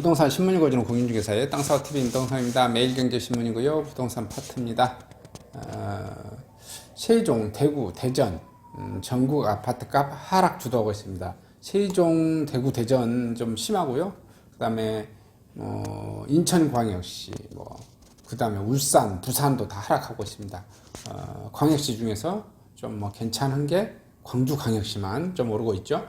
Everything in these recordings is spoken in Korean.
부동산 신문 읽어주는 공인중개사의 땅사업TV 임동상입니다. 매일경제신문이고요. 부동산 파트입니다. 어, 세종, 대구, 대전 음, 전국 아파트값 하락 주도하고 있습니다. 세종, 대구, 대전 좀 심하고요. 그 다음에 어, 인천광역시, 뭐, 그 다음에 울산, 부산도 다 하락하고 있습니다. 어, 광역시 중에서 좀 뭐 괜찮은 게 광주광역시만 좀 오르고 있죠.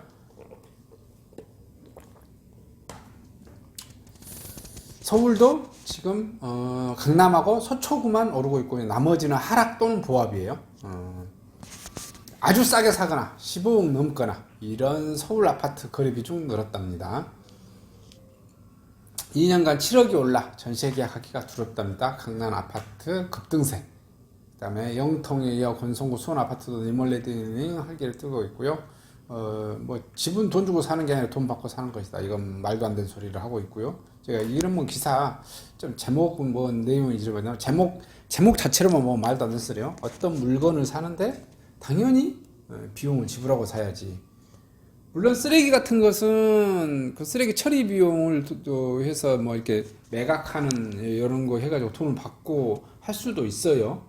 서울도 지금 어, 강남하고 서초구만 오르고 있고 나머지는 하락 또는 보합이에요. 어, 아주 싸게 사거나 15억 넘거나 이런 서울 아파트 거래비 중 늘었답니다. 2년간 7억이 올라 전세 계약하기가 두렵답니다. 강남 아파트 급등세. 그다음에 영통에 이어 권성구 수원 아파트도 리몰레딩 할기를 뜨고 있고요. 어, 뭐 집은 돈 주고 사는 게 아니라 돈 받고 사는 것이다. 이건 말도 안 되는 소리를 하고 있고요. 제가 이런 뭐 기사 좀 제목은 뭐 내용이 잊어버렸나 제목 제목 자체로만 뭐 말도 안 되는 소리요. 어떤 물건을 사는데 당연히 어, 비용을 지불하고 사야지. 물론 쓰레기 같은 것은 그 쓰레기 처리 비용을 또- 또 해서 뭐 이렇게 매각하는 이런 거 해가지고 돈을 받고 할 수도 있어요.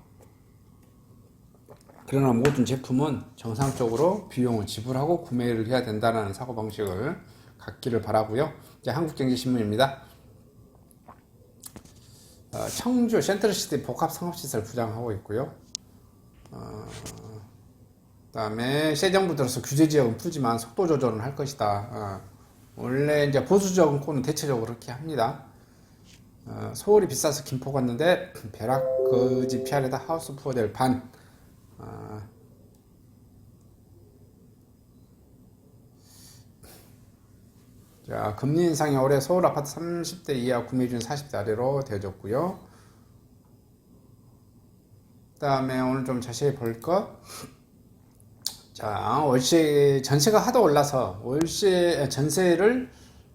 그러나 모든 제품은 정상적으로 비용을 지불하고 구매를 해야 된다는 사고 방식을 갖기를 바라고요. 이제 한국경제신문입니다. 어, 청주 센트럴시티 복합상업시설 부장하고 있고요. 어, 그다음에 새 정부 들어서 규제 지역은 풀지만 속도 조절은 할 것이다. 어, 원래 이제 보수 정권은 대체적으로 그렇게 합니다. 어, 서울이 비싸서 김포 갔는데 벼락 거지 피하려다 하우스 푸어될 반. 어, 자, 금리 인상이 올해 서울 아파트 30대 이하 구매 중 40대 아래로 되어졌고요. 그다음에 오늘 좀 자세히 볼 것. 자, 월세 전세가 하도 올라서 월세 전세를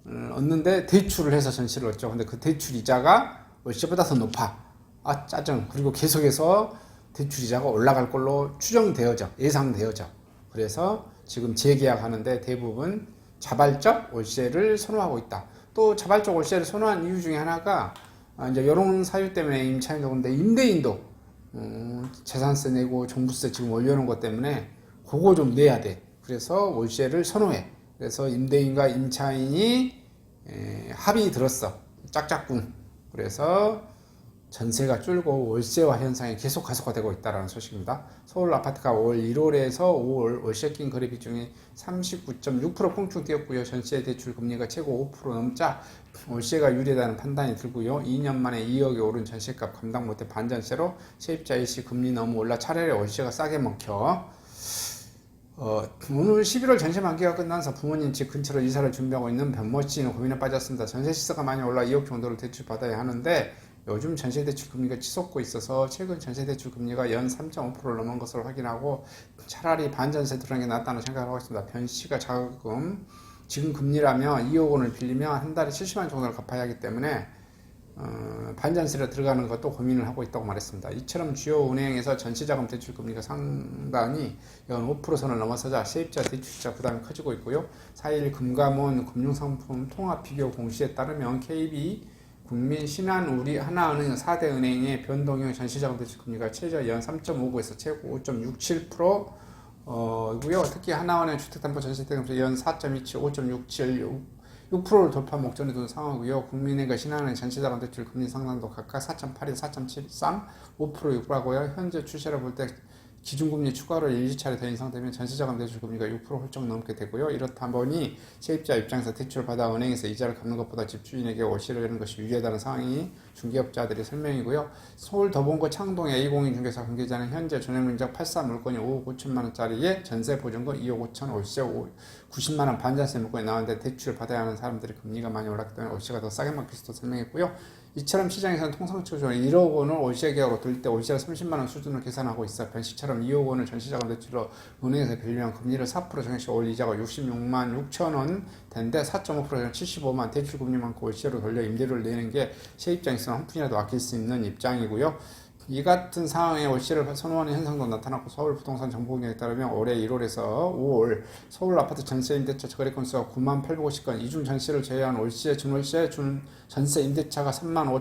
음, 얻는데 대출을 해서 전세를 얻죠. 근데 그 대출 이자가 월세보다 더 높아. 아, 짜증. 그리고 계속해서 대출 이자가 올라갈 걸로 추정되어져. 예상되어져. 그래서 지금 재계약하는데 대부분 자발적 월세를 선호하고 있다. 또 자발적 월세를 선호한 이유 중에 하나가 아, 이제 이런 사유 때문에 임차인도 그런데 임대인도 음, 재산세 내고 종부세 지금 올려놓은 것 때문에 그거 좀 내야 돼. 그래서 월세를 선호해. 그래서 임대인과 임차인이 에, 합의 들었어. 짝짝꿍. 그래서 전세가 줄고 월세화 현상이 계속 가속화되고 있다는 소식입니다. 서울 아파트가 올 1월에서 5월 월세 낀 거래 비 중에 39.6% 꽁충 뛰었고요. 전세 대출 금리가 최고 5% 넘자 월세가 유리하다는 판단이 들고요. 2년 만에 2억이 오른 전세값 감당 못해 반전세로 세입자 일시 금리 너무 올라 차라리 월세가 싸게 먹혀. 어, 오늘 11월 전세 만기가 끝나서 부모님 집 근처로 이사를 준비하고 있는 변모 씨는 고민에 빠졌습니다. 전세 시세가 많이 올라 2억 정도를 대출 받아야 하는데 요즘 전세 대출 금리가 치솟고 있어서 최근 전세 대출 금리가 연 3.5%를 넘은 것을 확인하고 차라리 반전세 들어가는 게 낫다는 생각을 하고 있습니다. 변 씨가 자금 지금 금리라면 2억 원을 빌리면 한 달에 70만 정도를 갚아야 하기 때문에 어, 반전세로 들어가는 것도 고민을 하고 있다고 말했습니다. 이처럼 주요 은행에서 전시자금 대출 금리가 상당히 연 5%선을 넘어서자 세입자 대출자 부담이 커지고 있고요. 4일 금감원 금융상품 통합 비교 공시에 따르면 KB 국민 신한 우리 하나은행 4대 은행의 변동형 전시자금 대출 금리가 최저 연 3.59에서 최고 5.67% 어고요. 특히 하나은행 주택담보전세대금리 연 4.27, 5.67, 6%를 돌파 목전에 둔 상황이고요. 국민은행과 신한은행 전체자금 대출 금리 상당도 각각 4.82, 4.73, 5% 육박하고요. 현재 추세를 볼때 기준금리 추가로 일시차례 더 인상되면 전세자금 대출 금리가 6% 훌쩍 넘게 되고요. 이렇다 보니 세입자 입장에서 대출을 받아 은행에서 이자를 갚는 것보다 집주인에게 월세를 내는 것이 유리하다는 상황이 중개업자들의 설명이고요. 서울 더본고 창동 A02 중개사 관계자는 현재 전액면적 84 물건이 5억 5천만 원짜리에 전세 보증금 2억 5천 월세 90만 원 반전세 물건이 나왔는데 대출을 받아야 하는 사람들의 금리가 많이 올랐기 때문에 월세가 더 싸게 먹힐 수도 설명했고요. 이처럼 시장에서는 통상적으로 1억 원을 월세 계약으로 돌릴 때 월세가 30만 원 수준을 계산하고 있어 변시처럼 2억 원을 전시자금 대출로 은행에서 빌리면 금리를 4% 정해서 올 이자가 66만 6천 원 되는데 4.5%는 75만 대출 금리 많고 월세로 돌려 임대료를 내는 게 세입장에서는 한 푼이라도 아낄 수 있는 입장이고요. 이 같은 상황에 월세를 선호하는 현상도 나타났고 서울 부동산 정보공장에 따르면 올해 1월에서 5월 서울 아파트 전세 임대차 거래 건수가 9만 850건 이중 전세를 제외한 월세 준월세 준 전세 임대차가 3만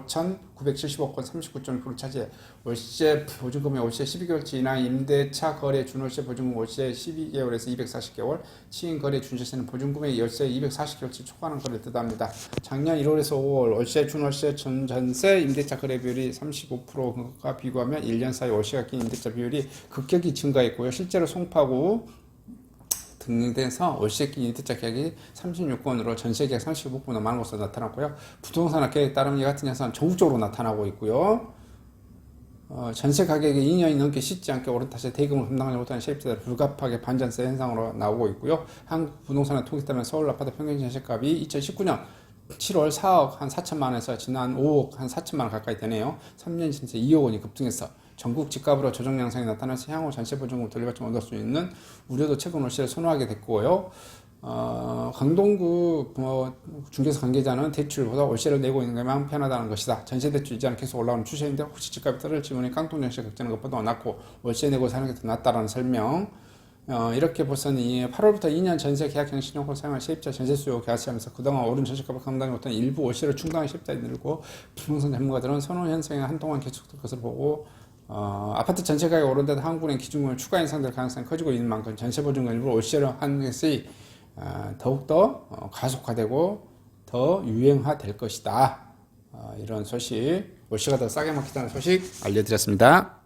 5,975건 39.1% 차지해 월세 보증금의 월세 12개월치 이상 임대차 거래 준월세 보증금 월세 12개월에서 240개월 치인 거래 준세세는 보증금의 열세 240개월치 초과하는 거래를 뜻합니다. 작년 1월에서 5월 월세 준월세 전 전세 임대차 거래 비율이 35%가 비교하면 1년 사이 월세가 낀 임대차 비율이 급격히 증가했고요. 실제로 송파구 등등돼서 월세 낀 임대차 계약이 36건으로 전세 계약 35건으로 많은 것으로 나타났고요. 부동산 업계에 따르면 이 같은 현상은 전국적으로 나타나고 있고요. 어, 전세 가격이 2년이 넘게 씻지 않게 오른 탓에 대금을 감당하지 못하는 세입자들 불가피하게 반전세 현상으로 나오고 있고요. 한국 부동산의 통계 따르면 서울 아파트 평균 전세값이 2019년 7월 4억 한 4천만 원에서 지난 5억 한 4천만 원 가까이 되네요. 3년 전세 2억 원이 급등했어. 전국 집값으로 조정 양상이 나타나서 향후 전세 보증금 돌려받지 얻을 수 있는 우려도 최근 월세를 선호하게 됐고요. 어, 강동구 뭐 중개사 관계자는 대출보다 월세를 내고 있는 것만 편하다는 것이다. 전세 대출 이자는 계속 올라오는 추세인데 혹시 집값이 떨어질지 모르니 깡통 전세 걱정하는 것보다 낫고 월세 내고 사는 게 더 낫다라는 설명. 어, 이렇게 보서니 8월부터 2년 전세 계약 형식을 사용한 세입자 전세 수요 개화시하면서 그동안 오른 전세값을 감당하지 못한 일부 월세를 충당한 세입자들이 늘고 부동산 전문가들은 선호 현상이 한동안 계속될 것을 보고 어, 아파트 전체 가격이 오른데도 한국은행 기준금을 추가 인상될 가능성이 커지고 있는 만큼 전세 보증금 일부 월세를 하는 것이 어, 더욱더 어, 가속화되고 더 유행화될 것이다. 어, 이런 소식, 월세가 더 싸게 먹히다는 소식 알려드렸습니다.